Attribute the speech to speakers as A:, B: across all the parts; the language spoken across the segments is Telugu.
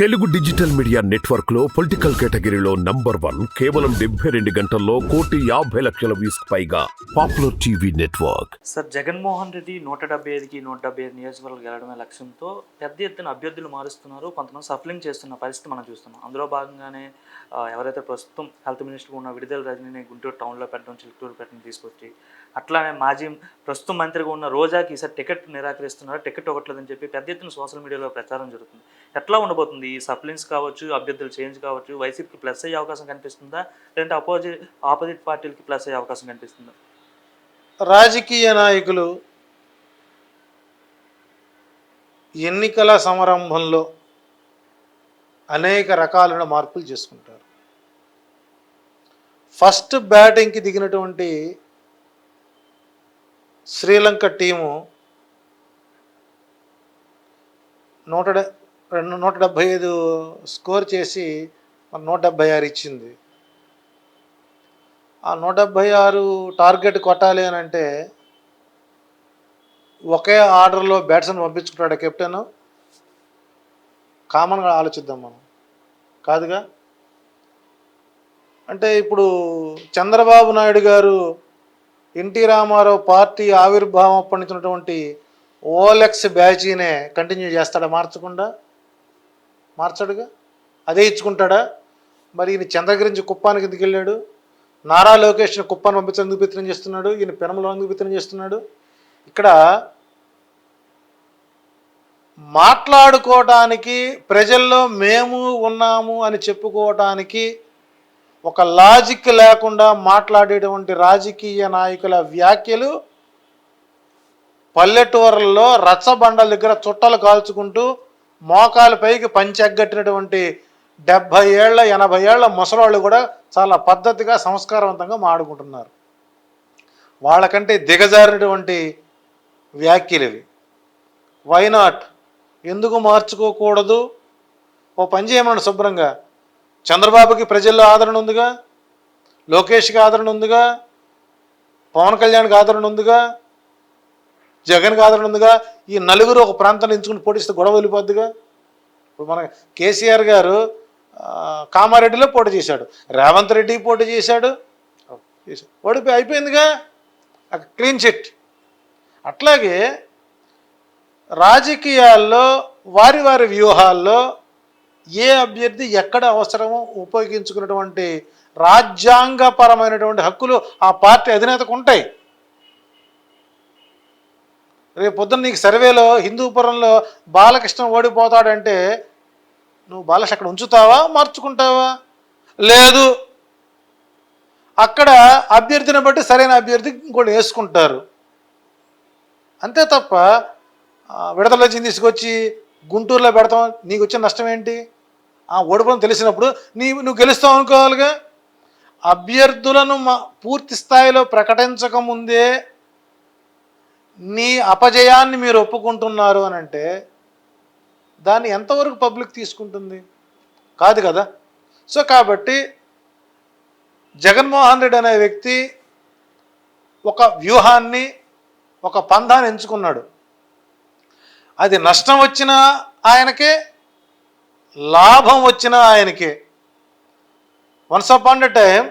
A: తెలుగు డిజిటల్ మీడియా నెట్వర్క్లో పొలిటికల్ కేటగిరీలో నంబర్ వన్ కేవలం డెబ్బై రెండు గంటల్లో కోటి యాభై లక్షల వ్యూస్ పైగా popular TV network.
B: Sir Jaganmohan Reddy నూట డెబ్బై ఐదుకి నూట డెబ్బై ఐదు నియోజకవర్గాలు గెలడమే లక్ష్యంతో పెద్ద ఎత్తున అభ్యర్థులు మారుస్తున్నారు. కొంతమంది సఫలింగ్ చేస్తున్న పరిస్థితి మనం చూస్తున్నాం. అందులో భాగంగానే ఎవరైతే ప్రస్తుతం హెల్త్ మినిస్టర్గా ఉన్న విడుదల రజనీని గుంటూరు టౌన్లో పెట్టడం చిలుకూరు పెట్టడం తీసుకొచ్చి అట్లానే మాజీ ప్రస్తుతం మంత్రిగా ఉన్న రోజాకి ఈసారి టికెట్ నిరాకరిస్తున్నారు టికెట్ ఇవ్వట్లేదని చెప్పి పెద్ద ఎత్తున సోషల్ మీడియాలో ప్రచారం జరుగుతుంది. ఎట్లా ఉండబోతుంది? ఈ సప్లిన్స్ కావచ్చు అభ్యర్థులు చేంజ్ కావచ్చు వైసీపీకి ప్లస్ అయ్యే అవకాశం కనిపిస్తుందా? లేదంటే అపోజిట్ ఆపోజిట్ పార్టీలకి ప్లస్ అయ్యే అవకాశం కనిపిస్తుందా?
C: రాజకీయ నాయకులు ఎన్నికల సమారంభంలో అనేక రకాలైన మార్పులు చేసుకుంటారు. ఫస్ట్ బ్యాటింగ్కి దిగినటువంటి శ్రీలంక టీము నూట రెండు నూట డెబ్భై ఐదు స్కోర్ చేసి నూట డెబ్భై ఆరు ఇచ్చింది. ఆ నూట డెబ్భై ఆరు టార్గెట్ కొట్టాలి అని అంటే ఒకే ఆర్డర్లో బ్యాట్స్మెన్ పంపించుకుంటాడు కెప్టెన్. కామన్గా ఆలోచిద్దాం మనం. కాదుగా? అంటే ఇప్పుడు చంద్రబాబు నాయుడు గారు ఎన్టీ రామారావు పార్టీ ఆవిర్భావం అప్పటించినటువంటి ఓలెక్స్ బ్యాచీనే కంటిన్యూ చేస్తాడా? మార్చకుండా? మార్చడుగా? అదే ఇచ్చుకుంటాడా? మరి ఈయన చంద్రగిరించి కుప్పానికి ఎందుకు వెళ్ళాడు? నారా లోకేష్ని కుప్పాన్ని పంపించేందుకు విత్తనం చేస్తున్నాడు? ఈయన పెనంలో ఎందుకు విత్తనం చేస్తున్నాడు? ఇక్కడ మాట్లాడుకోవటానికి ప్రజల్లో మేము ఉన్నాము అని చెప్పుకోవటానికి ఒక లాజిక్ లేకుండా మాట్లాడేటువంటి రాజకీయ నాయకుల వ్యాఖ్యలు పల్లెటూర్లలో రచ్చబండల దగ్గర చుట్టలు కాల్చుకుంటూ మోకాలు పైకి పంచెగ్గట్టినటువంటి డెబ్భై ఏళ్ళ ఎనభై ఏళ్ళ ముసలాళ్ళు కూడా చాలా పద్ధతిగా సంస్కారవంతంగా మాడుకుంటున్నారు వాళ్ళకంటే దిగజారినటువంటి వ్యాఖ్యలు ఇవి. వైనాట్ ఎందుకు మార్చుకోకూడదు? ఓ పని చేయమన్నాడు శుభ్రంగా. చంద్రబాబుకి ప్రజల్లో ఆదరణ ఉందిగా? లోకేష్కి ఆదరణ ఉందిగా? పవన్ కళ్యాణ్కి ఆదరణ ఉందిగా? జగన్కి ఆదరణ ఉందిగా? ఈ నలుగురు ఒక ప్రాంతాన్ని ఎంచుకుని పోటీస్తే గొడవ వెళ్ళిపోద్దిగా? ఇప్పుడు మన కేసీఆర్ గారు కామారెడ్డిలో పోటీ చేశాడు. రేవంత్ రెడ్డి పోటీ చేశాడు. చేశాడు. ఓడిపోయి అయిపోయిందిగా క్లీన్ చిట్. అట్లాగే రాజకీయాల్లో వారి వారి వ్యూహాల్లో ఏ అభ్యర్థి ఎక్కడ అవసరమో ఉపయోగించుకున్నటువంటి రాజ్యాంగపరమైనటువంటి హక్కులు ఆ పార్టీ అధినేతకు ఉంటాయి. రేపు పొద్దున్న నీకు సర్వేలో హిందూపురంలో బాలకృష్ణ ఓడిపోతాడంటే నువ్వు బాలకృష్ణ అక్కడ ఉంచుతావా మార్చుకుంటావా? లేదు. అక్కడ అభ్యర్థిని బట్టి సరైన అభ్యర్థి ఇంకోటి వేసుకుంటారు. అంతే తప్ప ఆ, విడతల తీసుకొచ్చి గుంటూరులో పెడతాం నీకు వచ్చిన నష్టం ఏంటి? ఆ ఓడిపోవడం తెలిసినప్పుడు నీ నువ్వు గెలుస్తావు అనుకోవాలిగా? అభ్యర్థులను మా పూర్తి స్థాయిలో ప్రకటించకముందే నీ అపజయాన్ని మీరు ఒప్పుకుంటున్నారు అని అంటే దాన్ని ఎంతవరకు పబ్లిక్ తీసుకుంటుంది? కాదు కదా. సో కాబట్టి జగన్మోహన్ రెడ్డి అనే వ్యక్తి ఒక వ్యూహాన్ని ఒక పంధాన్ని ఎంచుకున్నాడు. అది నష్టం వచ్చినా ఆయనకే లాభం వచ్చినా ఆయనకే. Once upon the time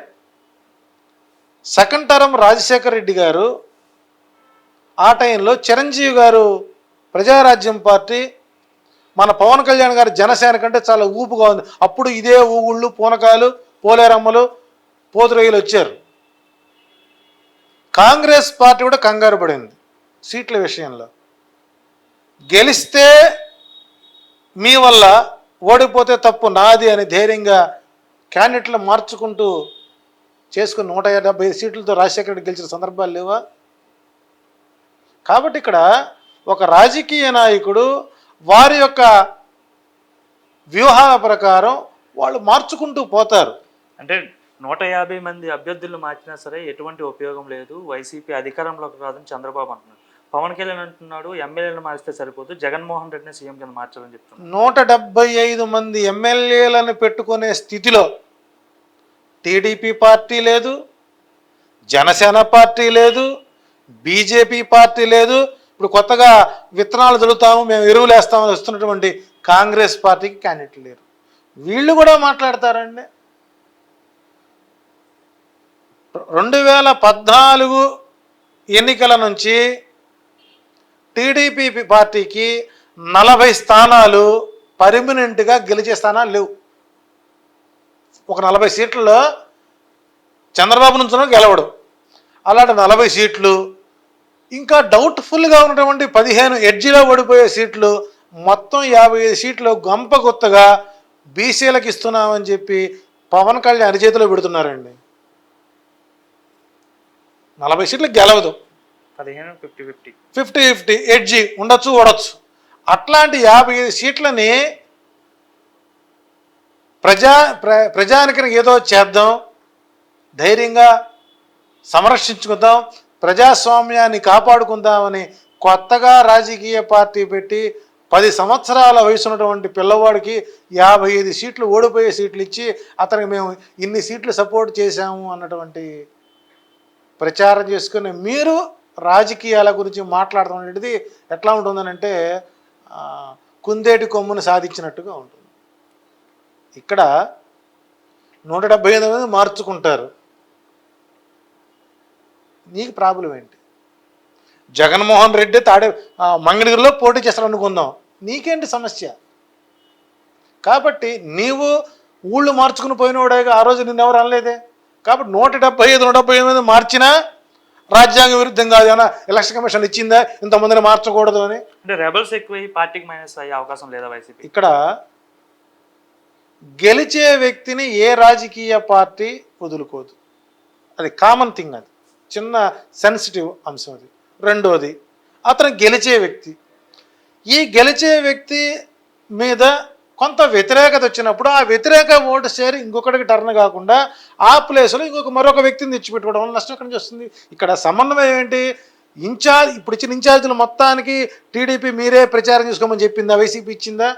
C: second term Rajasekhar Reddy గారు ఆ టైంలో చిరంజీవి గారు ప్రజారాజ్యం పార్టీ మన పవన్ కళ్యాణ్ గారు జనసేన కంటే చాలా ఊపుగా ఉంది. అప్పుడు ఇదే ఊగుళ్ళు పూనకాలు పోలేరమ్మలు పోతురయ్యలు వచ్చారు. కాంగ్రెస్ పార్టీ కూడా కంగారు పడింది సీట్ల విషయంలో. గెలిస్తే మీ వల్ల ఓడిపోతే తప్పు నాది అని ధైర్యంగా క్యాండిడేట్లు మార్చుకుంటూ చేసుకుని నూట డెబ్బై ఐదు సీట్లతో రాజశేఖర రెడ్డి గెలిచిన సందర్భాలు లేవా? కాబట్టి ఇక్కడ ఒక రాజకీయ నాయకుడు వారి యొక్క వ్యూహాల ప్రకారం వాళ్ళు మార్చుకుంటూ పోతారు.
B: అంటే నూట యాభై మంది అభ్యర్థులను మార్చినా సరే ఎటువంటి ఉపయోగం లేదు. వైసీపీ అధికారంలోకి రాదని చంద్రబాబు అంటున్నారు పవన్ కళ్యాణ్ అంటున్నాడు ఎమ్మెల్యేలను మారిస్తే సరిపోదు జగన్మోహన్ రెడ్డిని సీఎం కింద మార్చాలని చెప్తున్నాడు.
C: నూట డెబ్బై ఐదు మంది ఎమ్మెల్యేలను పెట్టుకునే స్థితిలో టీడీపీ పార్టీ లేదు జనసేన పార్టీ లేదు బీజేపీ పార్టీ లేదు. ఇప్పుడు కొత్తగా విత్తనాలు చదువుతాము మేము ఎరువులు వేస్తామని వస్తున్నటువంటి కాంగ్రెస్ పార్టీకి క్యాండిడేట్ లేరు. వీళ్ళు కూడా మాట్లాడతారండి. రెండు వేల పద్నాలుగు ఎన్నికల నుంచి టీడీపీ పార్టీకి నలభై స్థానాలు పర్మనెంట్గా గెలిచే స్థానాలు లేవు. ఒక నలభై సీట్లలో చంద్రబాబు నుంచి గెలవడు. అలాంటి నలభై సీట్లు ఇంకా డౌట్ఫుల్గా ఉన్నటువంటి పదిహేను ఎడ్జిలో ఓడిపోయే సీట్లు మొత్తం యాభై ఐదు సీట్లు గంప గుత్తగా బీసీలకు ఇస్తున్నామని చెప్పి పవన్ కళ్యాణ్ అరిచేతిలో పెడుతున్నారండి. నలభై సీట్లు గెలవదు.
B: పదిహేను fifty fifty
C: fifty fifty edge ఉండొచ్చు ఓడొచ్చు. అట్లాంటి యాభై ఐదు సీట్లని ప్రజా ప్ర ప్రజానికి ఏదో చేద్దాం ధైర్యంగా సంరక్షించుకుందాం ప్రజాస్వామ్యాన్ని కాపాడుకుందామని కొత్తగా రాజకీయ పార్టీ పెట్టి పది సంవత్సరాల వయసు ఉన్నటువంటి పిల్లవాడికి యాభై ఐదు సీట్లు ఓడిపోయే సీట్లు ఇచ్చి అతనికి మేము ఇన్ని సీట్లు సపోర్ట్ చేశాము అన్నటువంటి ప్రచారం చేసుకుని మీరు రాజకీయాల గురించి మాట్లాడటం అనేది ఎట్లా ఉంటుందనంటే కుందేటి కొమ్మును సాధించినట్టుగా ఉంటుంది. ఇక్కడ నూట డెబ్బై ఐదు మంది మార్చుకుంటారు. నీకు ప్రాబ్లం ఏంటి? జగన్మోహన్ రెడ్డి తాడే మంగళగిరిలో పోటీ చేస్తాడు అనుకుందాం నీకేంటి సమస్య? కాబట్టి నీవు ఊళ్ళు మార్చుకుని పోయినోడేగా ఆ రోజు నిన్ను ఎవరు అనలేదే? కాబట్టి నూట డెబ్బై ఐదు నూట డెబ్బై ఐదు మార్చినా రాజ్యాంగ విరుద్ధం కాదు ఏమన్నా ఎలక్షన్ కమిషన్ ఇచ్చిందా? ఇంతమందిని మార్చకూడదు అని?
B: అంటే రెబల్స్ ఎక్కువ పార్టీకి మైనస్ అయ్యే అవకాశం లేదా వైసీపీ?
C: ఇక్కడ గెలిచే వ్యక్తిని ఏ రాజకీయ పార్టీ వదులుకోదు. అది కామన్ థింగ్ అది. చిన్న సెన్సిటివ్ అంశం అది. రెండోది అతను గెలిచే వ్యక్తి. ఈ గెలిచే వ్యక్తి మీద కొంత వ్యతిరేకత వచ్చినప్పుడు ఆ వ్యతిరేక ఓటు షేర్ ఇంకొకటికి టర్న్ కాకుండా ఆ ప్లేస్లో ఇంకొక మరొక వ్యక్తిని తెచ్చిపెట్టుకోవడం వల్ల నష్టం ఎక్కడి నుంచి వస్తుంది? ఇక్కడ సమన్వయం ఏంటి? ఇన్ఛార్జ్ ఇప్పుడు ఇచ్చిన ఇన్ఛార్జీలు మొత్తానికి టీడీపీ మీరే ప్రచారం చేసుకోమని చెప్పిందా? వైసీపీ ఇచ్చిందా?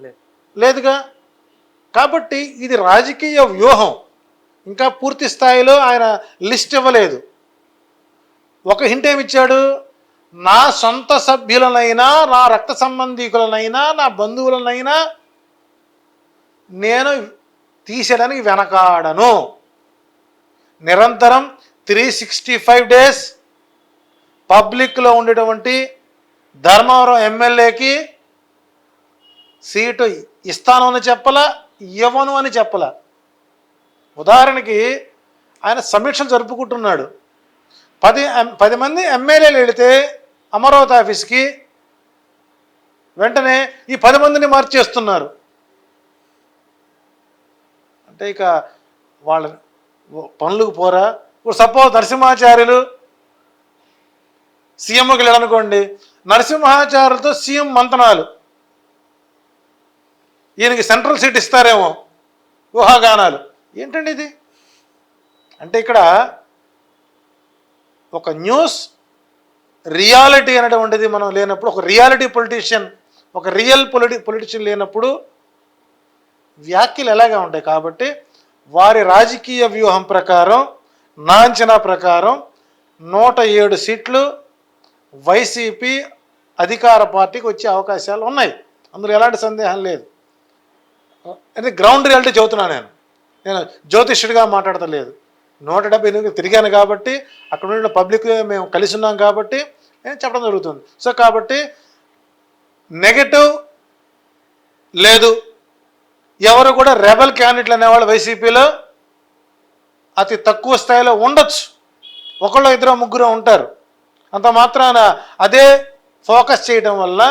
B: లేదు
C: లేదుగా? కాబట్టి ఇది రాజకీయ వ్యూహం. ఇంకా పూర్తి స్థాయిలో ఆయన లిస్ట్ ఇవ్వలేదు. ఒక హింట్ ఏమిచ్చాడు నా సొంత సభ్యులనైనా నా రక్త సంబంధికులనైనా నా బంధువులనైనా నేను తీసేయడానికి వెనకాడను. నిరంతరం త్రీ సిక్స్టీ ఫైవ్ డేస్ పబ్లిక్లో ఉండేటువంటి ధర్మవరం ఎమ్మెల్యేకి సీటు ఇస్తాను అని చెప్పలా ఇవ్వను అని చెప్పలా. ఉదాహరణకి ఆయన సమీక్షలు జరుపుకుంటున్నాడు. పది పది మంది ఎమ్మెల్యేలు వెళితే అమరావతి ఆఫీస్కి వెంటనే ఈ పది మందిని మార్చేస్తున్నారు. అంటే ఇక వాళ్ళ పనులకు పోరా. ఇప్పుడు సపోజ్ నరసింహాచార్యులు సీఎంకి వెళ్ళాలనుకోండి నరసింహాచార్యులతో సీఎం మంతనాలు. ఈయనకి సెంట్రల్ సీట్ ఇస్తారేమో ఊహాగానాలు. ఏంటండి ఇది? అంటే ఇక్కడ ఒక న్యూస్ రియాలిటీ అనేటువంటిది మనం లేనప్పుడు ఒక రియాలిటీ పొలిటీషియన్ ఒక రియల్ పొలిటి పొలిటిషియన్ లేనప్పుడు వ్యాఖ్యలు ఎలాగా ఉంటాయి కాబట్టి వారి రాజకీయ వ్యూహం ప్రకారం నా అంచనా ప్రకారం నూట ఏడు సీట్లు వైసీపీ అధికార పార్టీకి వచ్చే అవకాశాలు ఉన్నాయి. అందులో ఎలాంటి సందేహం లేదు. అంటే గ్రౌండ్ రియాలిటీ చెబుతున్నాను నేను. నేను జ్యోతిష్యుడిగా మాట్లాడతలేదు. నూట డెబ్బై ఎనిమిది తిరిగాను కాబట్టి అక్కడ ఉన్న పబ్లిక్ మేము కలిసి ఉన్నాం కాబట్టి చెప్పడం జరుగుతుంది. సో కాబట్టి నెగటివ్ లేదు. ఎవరు కూడా రెబల్ క్యాండిడేట్లు అనేవాళ్ళు వైసీపీలో అతి తక్కువ స్థాయిలో ఉండొచ్చు. ఒకళ్ళు ఇద్దరు ముగ్గురు ఉంటారు. అంత మాత్రాన అదే ఫోకస్ చేయడం వల్ల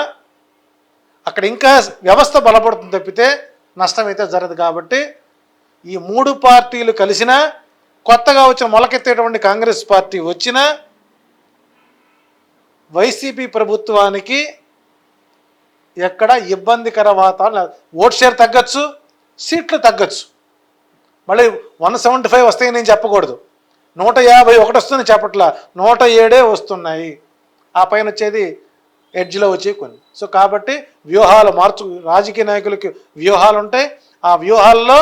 C: అక్కడ ఇంకా వ్యవస్థ బలపడుతుంది తప్పితే నష్టం అయితే జరగదు కాబట్టి ఈ మూడు పార్టీలు కలిసినా కొత్తగా వచ్చిన మొలకెత్తేటువంటి కాంగ్రెస్ పార్టీ వచ్చిన వైసీపీ ప్రభుత్వానికి ఎక్కడ ఇబ్బందికర వాతావరణం ఓట్ షేర్ తగ్గచ్చు సీట్లు తగ్గచ్చు. మళ్ళీ వన్ సెవెంటీ ఫైవ్ వస్తాయని నేను చెప్పకూడదు. నూట యాభై ఒకటి వస్తుంది చెప్పట్లా. నూట ఏడే వస్తున్నాయి. ఆ పైన వచ్చేది ఎడ్జ్లో వచ్చే కొన్ని. సో కాబట్టి వ్యూహాలు మార్చు రాజకీయ నాయకులకి వ్యూహాలు ఉంటాయి. ఆ వ్యూహాల్లో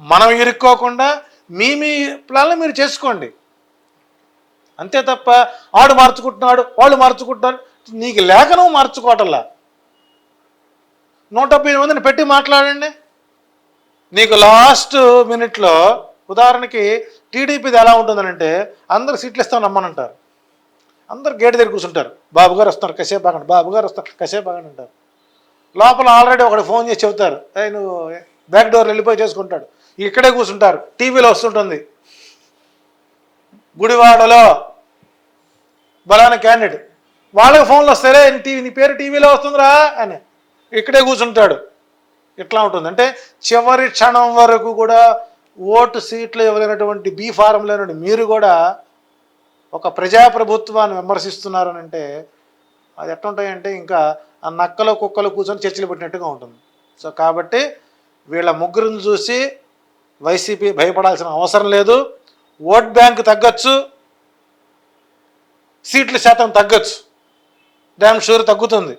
C: మనం ఇరుక్కోకుండా మీ మీ ప్లాన్లు మీరు చేసుకోండి. అంతే తప్ప ఆడు మార్చుకుంటున్నాడు వాళ్ళు మార్చుకుంటున్నారు నీకు లేక నువ్వు మార్చుకోవటంలా. నూట డెబ్బై మందిని పెట్టి మాట్లాడండి. నీకు లాస్ట్ మినిట్లో ఉదాహరణకి టీడీపీది ఎలా ఉంటుందనంటే అందరు సీట్లు ఇస్తాను రమ్మనంటారు. అందరు గేట్ దగ్గర కూర్చుంటారు. బాబు గారు వస్తున్నారు కసేపు బాగండి బాబు గారు వస్తారు కసేపు బాగండి అంటారు. లోపల ఆల్రెడీ ఒకటి ఫోన్ చేసి చెబుతారు నువ్వు బ్యాక్ డోర్ వెళ్ళిపోయి చేసుకుంటాడు. ఇక్కడే కూర్చుంటారు. టీవీలో వస్తుంటుంది. గుడివాడలో బలాన క్యాండిడేట్. వాళ్ళకి ఫోన్లు వస్తారే నీ టీవీ నీ పేరు టీవీలో వస్తుందిరా అని. ఇక్కడే కూర్చుంటాడు. ఇట్లా ఉంటుంది అంటే చివరి క్షణం వరకు కూడా ఓటు సీట్లు ఇవ్వలేనటువంటి బీ ఫారం లేనటువంటి మీరు కూడా ఒక ప్రజాప్రభుత్వాన్ని విమర్శిస్తున్నారు అని అంటే అది ఎట్లుంటాయంటే ఇంకా ఆ నక్కలు కుక్కలు కూర్చొని చర్చలు పెట్టినట్టుగా ఉంటుంది. సో కాబట్టి వీళ్ళ ముగ్గురిని చూసి వైసీపీ భయపడాల్సిన అవసరం లేదు. ఓట్ బ్యాంక్ తగ్గచ్చు. సీట్ల శాతం తగ్గచ్చు. డ్యామ్ షూర్ తగ్గుతుంది.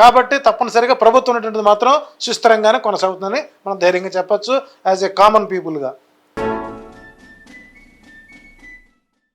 C: కాబట్టి తప్పనిసరిగా ప్రభుత్వం ఉన్నటువంటిది మాత్రం సుస్థిరంగానే కొనసాగుతుందని మనం ధైర్యంగా చెప్పచ్చు. As a common పీపుల్గా.